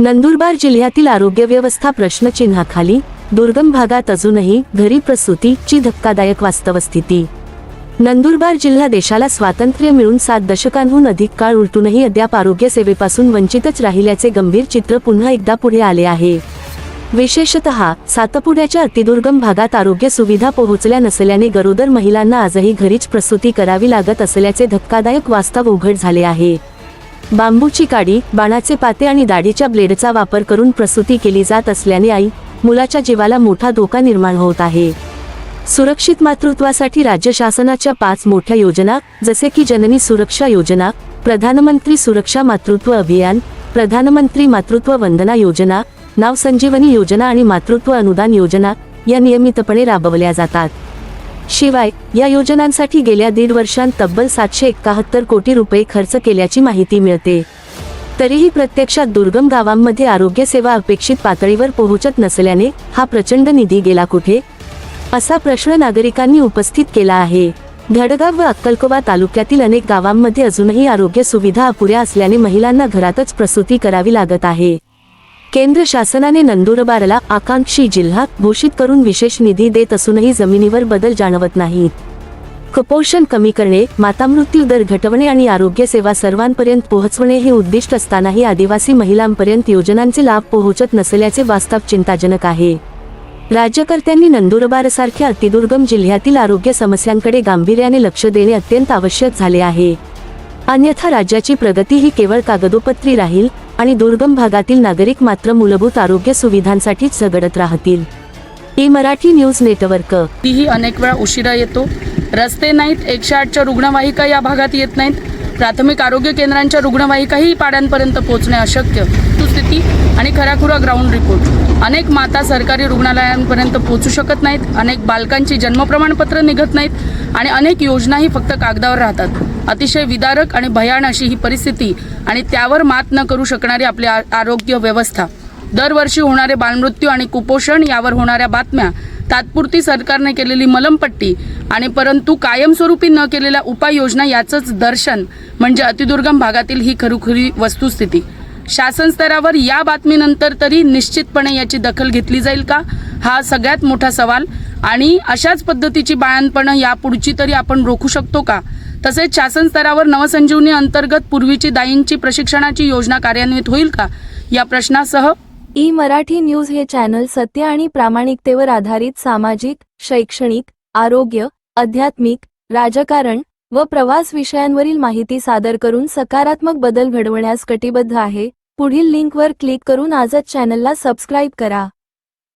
नंदुरबार जिल्ह्यातील आरोग्य व्यवस्था प्रश्नचिन्हाखाली दुर्गम भागात अजूनही घरी प्रसूतीची धक्कादायक वास्तवस्थिती. नंदुरबार जिल्हा देशाला स्वातंत्र्य मिळून सात दशकांहून अधिक काळ उलटूनही अद्याप आरोग्य सेवेपासून वंचितच राहिल्याचे गंभीर चित्र पुन्हा एकदा पुढे आले आहे. विशेषतः सातपुड्याच्या अतिदुर्गम भागात आरोग्य सुविधा पोहोचल्या नसल्याने गरोदर महिलांना आजही घरीच प्रसूती करावी लागत असल्याचे धक्कादायक वास्तव उघड झाले आहे. बांबूची काडी बाणाचे पाते आणि दाढीच्या ब्लेडचा वापर करून प्रसूती केली जात असल्याने आई मुलाच्या जीवाला मोठा धोका निर्माण होत आहे. सुरक्षित मातृत्वासाठी राज्य शासनाच्या पाच मोठ्या योजना जसे की जननी सुरक्षा योजना प्रधानमंत्री सुरक्षा मातृत्व अभियान प्रधानमंत्री मातृत्व वंदना योजना नाव संजीवनी योजना आणि मातृत्व अनुदान योजना या नियमितपणे राबवल्या जातात. शिवाय या योजनांसाठी गेल्या दीड वर्षांत तब्बल सातशे एकाहत्तर कोटी रुपये खर्च केल्याची माहिती मिळते. तरीही प्रत्यक्षात दुर्गम गावांमध्ये आरोग्य सेवा अपेक्षित पातळीवर पोहोचत नसल्याने हा प्रचंड निधी गेला कुठे? असा प्रश्न नागरिकांनी उपस्थित केला आहे. धडगाव व अक्कलकोवा तालुक्यातील अनेक गावांमध्ये अजूनही आरोग्य सुविधा अपुऱ्या असल्याने महिलांना घरातच प्रसूती करावी लागत आहे. केंद्र शासनाने नंदुरबारला आकांक्षी जिल्हा घोषित करून विशेष निधी देत असूनही जमिनीवर बदल जाणवत नाहीत. कुपोषण कमी करणे मातामृत्यू दर घटवणे आणि आरोग्य सेवा सर्वांपर्यंत पोहोचवणे हे उद्दिष्ट असतानाही आदिवासी महिलांपर्यंत योजनांचे लाभ पोहोचत नसल्याचे वास्तव चिंताजनक आहे. राज्यकर्त्यांनी नंदुरबारसारख्या अतिदुर्गम जिल्ह्यातील आरोग्य समस्यांकडे गांभीर्याने लक्ष देणे अत्यंत आवश्यक झाले आहे. अन्यथा राज्याची प्रगती ही केवळ कागदोपत्री राहील आणि दुर्गम भागातील नागरिक मात्र मूलभूत आरोग्य सुविधांसाठीच झगडत राहतील. E Marathi news network. तीही अनेक वेळा उशिरा येतो. रस्ते नाहीत एकशे आठच्या रुग्णवाहिका या भागात येत नाहीत. प्राथमिक आरोग्य केंद्रांच्या रुग्णवाहिकाही पाड्यांपर्यंत पोहोचणे अशक्य. स्थिती आणि खराखुरा ग्राउंड रिपोर्ट. अनेक माता सरकारी रुग्णालयांपर्यंत पोहोचू शकत नाहीत. अनेक बालकांची जन्म प्रमाणपत्र निघत नाहीत. आणि अनेक योजनाही फक्त कागदावर राहतात. अतिशय विदारक आणि भयान अशी ही परिस्थिती आणि त्यावर मात न करू शकणारी आपली आरोग्य व्यवस्था. दरवर्षी होणारे बालमृत्यू आणि कुपोषण यावर होणाऱ्या बातम्या तात्पुरती सरकारने केलेली मलमपट्टी आणि परंतु कायमस्वरूपी न केलेल्या उपाययोजना याचंच दर्शन म्हणजे अतिदुर्गम भागातील ही खरोखरी वस्तुस्थिती. शासन स्तरावर या बातमीनंतर तरी निश्चितपणे याची दखल घेतली जाईल का? हा सगळ्यात मोठा सवाल आणि अशाच पद्धतीची बाळणपणं यापुढची तरी आपण रोखू शकतो का? तसेच शासन स्तरावर नवसंजीवनी अंतर्गत पूर्वीची दाईंची प्रशिक्षणाची योजना कार्यान्वित होईल का? या प्रश्नासह ई मराठी न्यूज हे चॅनल सत्य आणि प्रामाणिकतेवर आधारित सामाजिक शैक्षणिक आरोग्य आध्यात्मिक राजकारण व प्रवास विषयांवरील माहिती सादर करून सकारात्मक बदल घडवण्यास कटिबद्ध आहे. पुढील लिंकवर क्लिक करून आजच चॅनलला सबस्क्राईब करा.